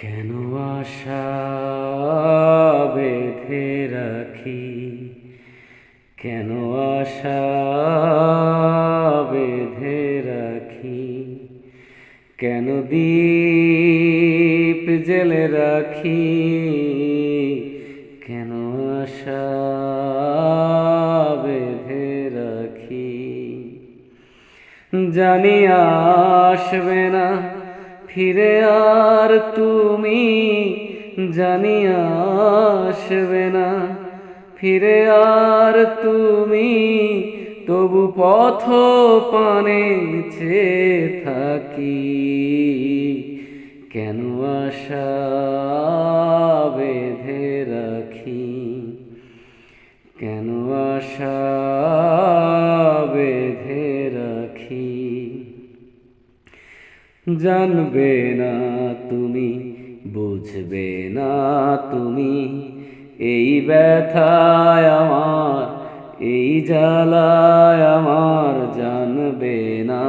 কেন আশা বেঁধে রাখি? কেন আশা বেঁধে রাখি? কেন দীপ জেলে রাখি? কেন আশা বেঁধে রাখি? জানি আসবে না ফিরে আর তুমি জানি আসবে না। ফিরে আর তুমি তবু পথ পানে থাকি। কেন আশা বেঁধে রাখি? কেন আশা জানবে না তুমি, বুঝবে না তুমি। এই ব্যথায় আমার, এই জ্বালায় আমার জানবে না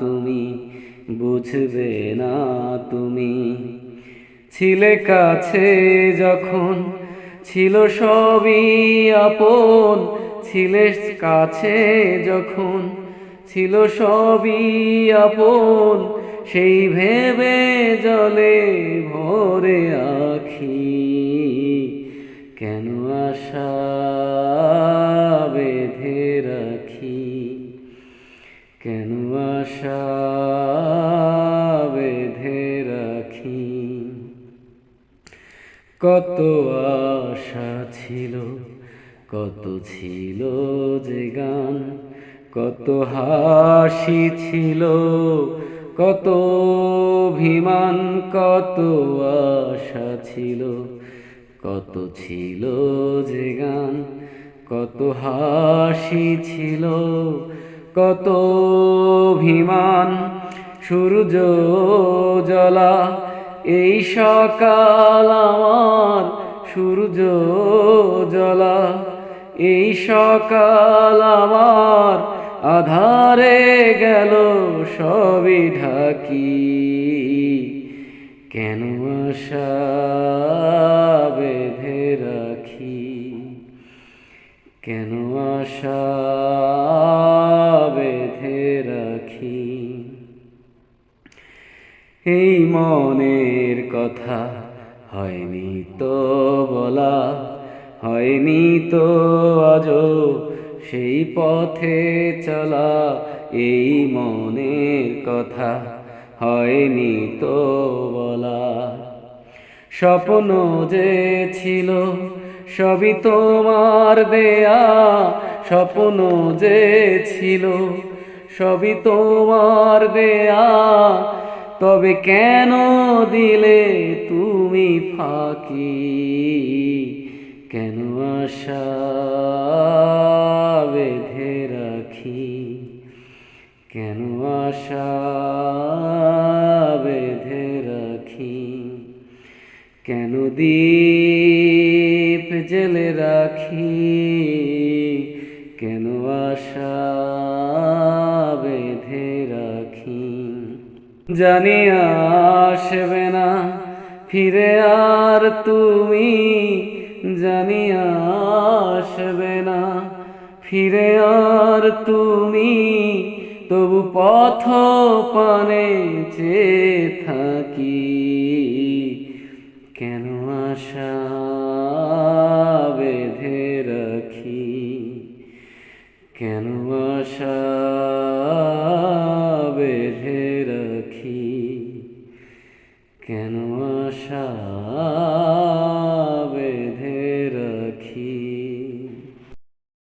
তুমি, বুঝবে না তুমি। ছিলে কাছে যখন ছিল সবই আপন, ছিলে কাছে যখন ছিল সবই আপন সেই ভেবে জলে ভরে আখি, কেন আশা বেঁধে রাখি? কেন আশা বেঁধে রাখি? কত আশা ছিল, কত ছিল যে গান, কত হাসি ছিল কত অভিমান, কত আশা ছিল, কত ছিল যে গান, কত হাসি ছিল, কত অভিমান, সূর্য জলা এই সকাল আমার সূর্য জলা এই সকাল আমার আধারে গেল সবই ঢাকি। কেন আশা বেঁধে রাখি? কেন আশা বেঁধে রাখি? এই মনের কথা হয়নি তো বলা, হয়নি তো আজও সেই পথে চলা এই মনের কথা হয়নি তো বলা। স্বপ্ন যে ছিল সবই তোমার দেয়া। স্বপ্ন যে ছিল সবই তোমার দেয়া। তবে কেন দিলে তুমি ফাঁকি? কেন আশা? বেঁধে রাখি। কেন আশা বেঁধে রাখি? কেন দীপ জেলে রাখি? কেন আশা বেঁধে রাখি? জানি আসবে না, ফিরে আর তুমি জানি আসবে না। ফিরে আর তুমি তবু পথ পানে চেয়ে থাকি। কেন আশা বেঁধে রাখি? কেন আশা বেঁধে রাখি? কেন আশা